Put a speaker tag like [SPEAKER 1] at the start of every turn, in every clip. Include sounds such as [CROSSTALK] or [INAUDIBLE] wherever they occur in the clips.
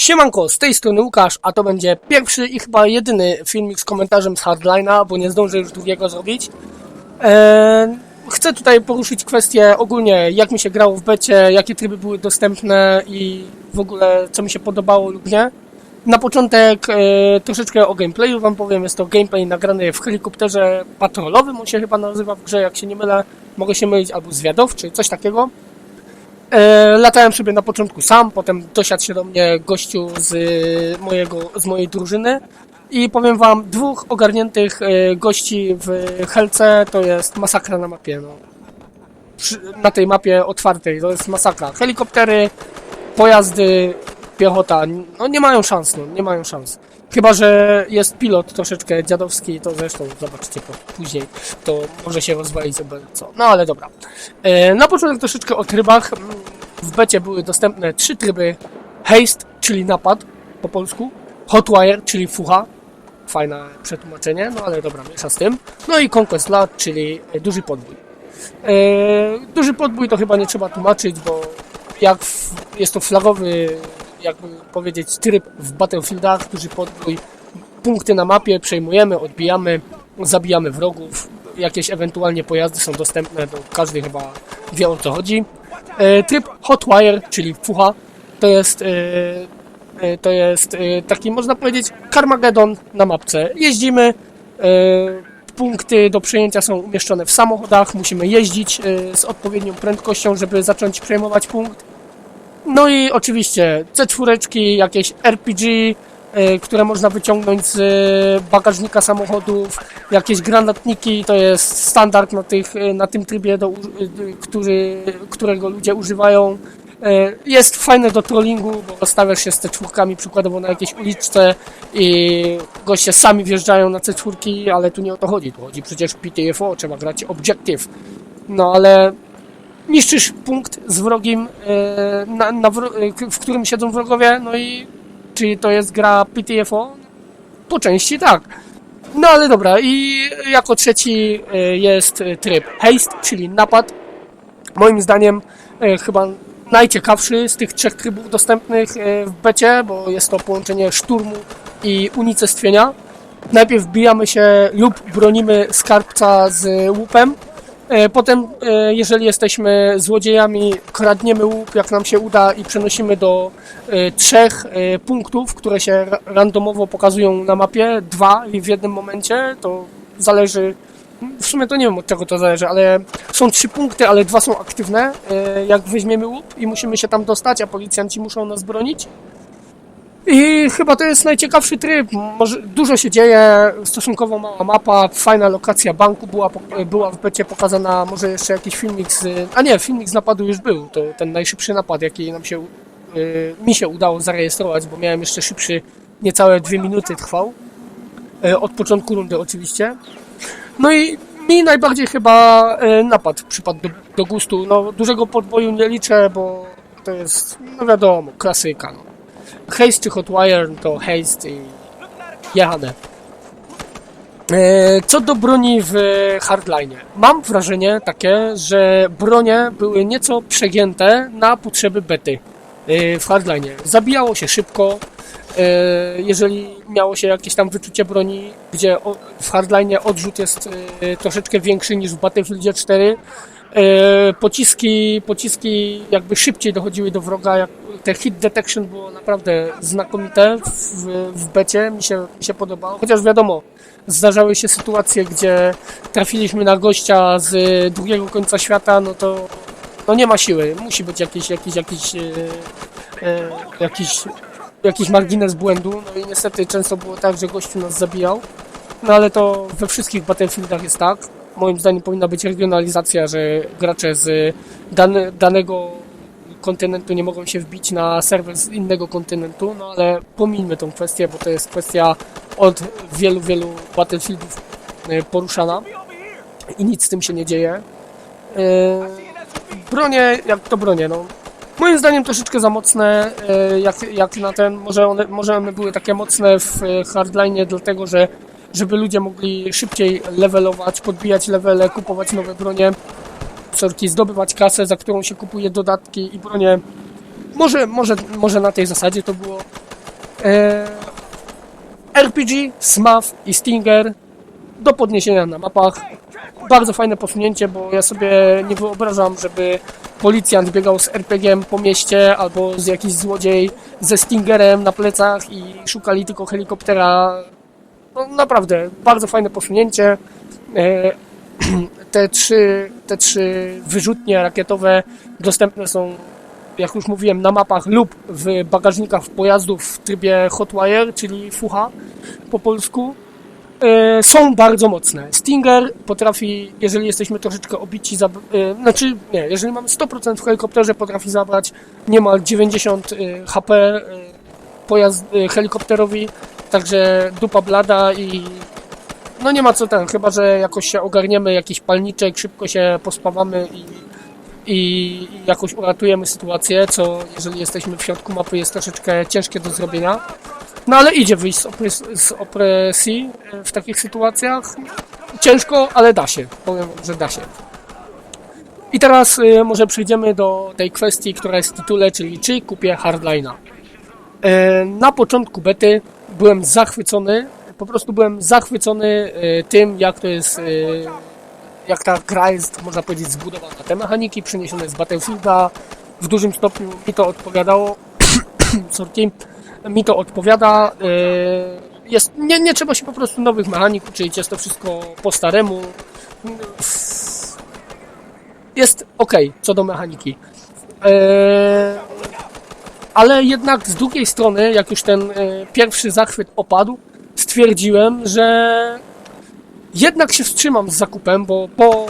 [SPEAKER 1] Siemanko, z tej strony Łukasz, a to będzie pierwszy i chyba jedyny filmik z komentarzem z Hardline'a, bo nie zdążę już drugiego zrobić. Eee, chcę tutaj poruszyć kwestię ogólnie, jak mi się grało w becie, jakie tryby były dostępne i w ogóle co mi się podobało lub nie. Na początek e, troszeczkę o gameplayu wam powiem. Jest to gameplay nagrany w helikopterze patrolowym, on się chyba nazywa w grze, jak się nie mylę. Mogę się mylić, albo zwiadowczy, coś takiego. E, latałem sobie na początku sam, potem dosiadł się do mnie gościu z, e, mojego, z mojej drużyny i powiem wam, dwóch ogarniętych e, gości w Helce to jest masakra na mapie. No. Przy, na tej mapie otwartej to jest masakra. Helikoptery, pojazdy, piechota, no nie mają szans, no, nie mają szans. Chyba, że jest pilot troszeczkę dziadowski, to zresztą zobaczycie później, to może się rozwalić co. No ale dobra. E, na początek troszeczkę o trybach. W becie były dostępne trzy tryby. Haste, czyli napad po polsku. Hotwire, czyli fucha. Fajne przetłumaczenie, no ale dobra, miesza z tym. No i Conquest Lat, czyli duży podbój. E, duży podbój to chyba nie trzeba tłumaczyć, bo jak jest to flagowy, jakby powiedzieć, tryb w Battlefieldach, duży podbój, punkty na mapie przejmujemy, odbijamy, zabijamy wrogów, jakieś ewentualnie pojazdy są dostępne, to każdy chyba wie o co chodzi. E, tryb Hotwire, czyli fucha, to jest, e, e, to jest e, taki, można powiedzieć, Carmageddon na mapce. Jeździmy, e, punkty do przejęcia są umieszczone w samochodach, musimy jeździć z odpowiednią prędkością, żeby zacząć przejmować punkt. No i oczywiście C4, jakieś RPG, e, które można wyciągnąć z e, bagażnika samochodów, jakieś granatniki, to jest standard na, tych, e, na tym trybie, do, który, którego ludzie używają. Jest fajne do trollingu, bo stawiasz się z C4 przykładowo na jakiejś uliczce i goście sami wjeżdżają na C4, ale tu nie o to chodzi, tu chodzi przecież PTFO, trzeba grać Objective. No ale niszczysz punkt z wrogim, e, na, na e, w którym siedzą wrogowie, no i czy to jest gra PTFO? Po części tak. No ale dobra, i jako trzeci e, jest tryb haste, czyli napad. Moim zdaniem chyba najciekawszy z tych trzech trybów dostępnych w becie, bo jest to połączenie szturmu i unicestwienia. Najpierw wbijamy się lub bronimy skarbca z łupem, Potem, e, jeżeli jesteśmy złodziejami, kradniemy łup, jak nam się uda, i przenosimy do e, trzech e, punktów, które się ra- randomowo pokazują na mapie, dwa i w jednym momencie, to zależy. W sumie to nie wiem od czego to zależy, ale są trzy punkty, ale dwa są aktywne. e, Jak weźmiemy łup i musimy się tam dostać, a policjanci muszą nas bronić. I chyba to jest najciekawszy tryb. Może dużo się dzieje, stosunkowo mała mapa, fajna lokacja banku była, była w becie pokazana, może jeszcze jakiś filmik z... A nie, filmik z napadu już był, to ten najszybszy napad, jaki nam się, y, mi się udało zarejestrować, bo miałem jeszcze szybszy, niecałe dwie minuty trwał. Y, Od początku rundy oczywiście. No i mi najbardziej chyba y, napad przypadł do, do gustu. No, dużego podboju nie liczę, bo to jest, no wiadomo, klasyka. No. Haste czy Hotwire to Haste i jechane. E, Co do broni w Hardline. Mam wrażenie takie, że bronie były nieco przegięte na potrzeby bety e, w Hardline. Zabijało się szybko. e, Jeżeli miało się jakieś tam wyczucie broni, gdzie w Hardline odrzut jest troszeczkę większy niż w Battlefieldzie 4, E, pociski, pociski jakby szybciej dochodziły do wroga, jak te hit detection było naprawdę znakomite w, w becie, mi się, mi się podobało, chociaż wiadomo, zdarzały się sytuacje, gdzie trafiliśmy na gościa z drugiego końca świata, no to no nie ma siły, musi być jakiś, jakiś, jakiś, e, e, jakiś, jakiś margines błędu, no i niestety często było tak, że gościu nas zabijał, no ale to we wszystkich Battlefieldach jest tak. Moim zdaniem powinna być regionalizacja, że gracze z dane, danego kontynentu nie mogą się wbić na serwer z innego kontynentu, no ale pomińmy tą kwestię, bo to jest kwestia od wielu, wielu Battlefieldów e, poruszana i nic z tym się nie dzieje. E, Bronie, jak to bronie, no. Moim zdaniem troszeczkę za mocne, e, jak, jak na ten, może one, może one były takie mocne w hardline, dlatego że żeby ludzie mogli szybciej levelować, podbijać levele, kupować nowe bronie, sorki, zdobywać kasę, za którą się kupuje dodatki i bronie. Może, może, może na tej zasadzie to było. E, RPG, SMAF i Stinger do podniesienia na mapach. Bardzo fajne posunięcie, bo ja sobie nie wyobrażam, żeby policjant biegał z RPG-iem po mieście albo z jakiś złodziej ze Stingerem na plecach i szukali tylko helikoptera. No, naprawdę, bardzo fajne posunięcie. E, [CLEARS THROAT] te trzy, te trzy wyrzutnie rakietowe dostępne są, jak już mówiłem, na mapach lub w bagażnikach pojazdów w trybie Hotwire, czyli fucha po polsku. E, są bardzo mocne. Stinger potrafi, jeżeli jesteśmy troszeczkę obici, e, znaczy nie, jeżeli mamy 100% w helikopterze, potrafi zabrać niemal 90 e, HP pojazd helikopterowi, także dupa blada i no nie ma co ten, chyba że jakoś się ogarniemy, jakiś palniczek, szybko się pospawamy i, i, jakoś uratujemy sytuację, co jeżeli jesteśmy w środku mapy jest troszeczkę ciężkie do zrobienia. No ale idzie wyjść z, opres- z opresji e, w takich sytuacjach. Ciężko, ale da się. Powiem, że da się. I teraz y, może przejdziemy do tej kwestii, która jest w tytule, czyli czy kupię Hardline'a. E, Na początku bety byłem zachwycony, po prostu byłem zachwycony e, tym, jak to jest, e, jak ta gra jest, można powiedzieć, zbudowana. Te mechaniki przeniesione z Battlefielda w dużym stopniu mi to odpowiadało. [COUGHS] Sorry, mi to odpowiada. e, Jest, nie, nie trzeba się po prostu nowych mechanik uczyć, jest to wszystko po staremu. Jest ok co do mechaniki. E, ale jednak z drugiej strony, jak już ten e, pierwszy zachwyt opadł, stwierdziłem, że jednak się wstrzymam z zakupem, bo po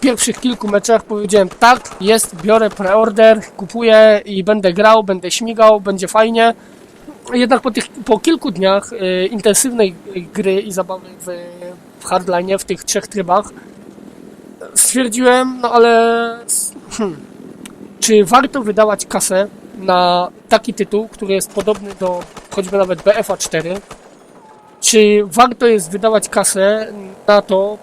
[SPEAKER 1] pierwszych kilku meczach powiedziałem tak, jest, biorę preorder, kupuję i będę grał, będę śmigał, będzie fajnie. Jednak po, tych, po kilku dniach e, intensywnej gry i zabawy w, w hardline, w tych trzech trybach, stwierdziłem, no ale hmm, czy warto wydawać kasę na taki tytuł, który jest podobny do choćby nawet BFA 4? Czy warto jest wydawać kasę na to,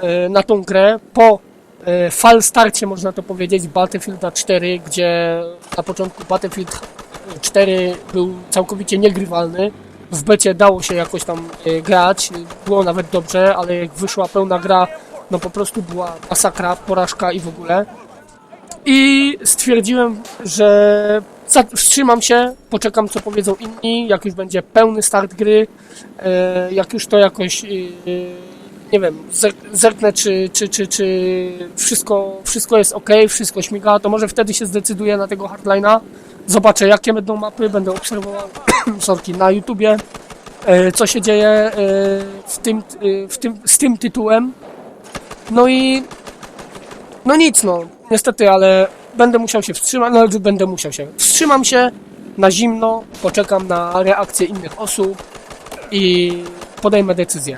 [SPEAKER 1] e, na tą grę po e, fal starcie, można to powiedzieć, Battlefielda 4, gdzie na początku Battlefield 4 był całkowicie niegrywalny. W becie dało się jakoś tam e, grać, było nawet dobrze, ale jak wyszła pełna gra, no po prostu była masakra, porażka i w ogóle. I stwierdziłem, że wstrzymam się, poczekam co powiedzą inni, jak już będzie pełny start gry, e, jak już to jakoś, e, nie wiem, zer- zerknę czy, czy, czy, czy wszystko, wszystko jest ok, wszystko śmiga, to może wtedy się zdecyduję na tego hardline'a. Zobaczę jakie będą mapy, będę obserwował [CLEARS THROAT] sorki, na YouTubie, e, co się dzieje w tym, w tym, z tym tytułem. No i no nic, no. Niestety, ale będę musiał się wstrzymać, no będę musiał się. Wstrzymam się na zimno, poczekam na reakcję innych osób i podejmę decyzję.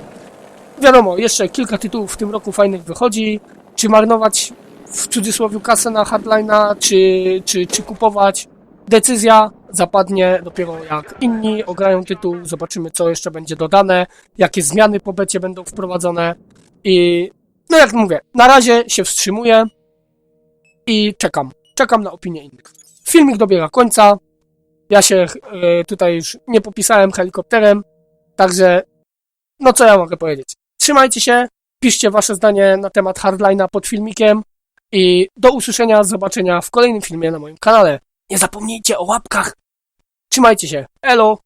[SPEAKER 1] Wiadomo, jeszcze kilka tytułów w tym roku fajnych wychodzi. Czy marnować w cudzysłowie kasę na hardline'a, czy, czy, czy kupować? Decyzja zapadnie dopiero jak inni ograją tytuł, zobaczymy co jeszcze będzie dodane, jakie zmiany po becie będą wprowadzone i no jak mówię, na razie się wstrzymuję i czekam. Czekam na opinię innych. Filmik dobiega końca. Ja się e, tutaj już nie popisałem helikopterem, także no co ja mogę powiedzieć. Trzymajcie się, piszcie wasze zdanie na temat Hardline'a pod filmikiem i do usłyszenia, zobaczenia w kolejnym filmie na moim kanale. Nie zapomnijcie o łapkach. Trzymajcie się. Elo.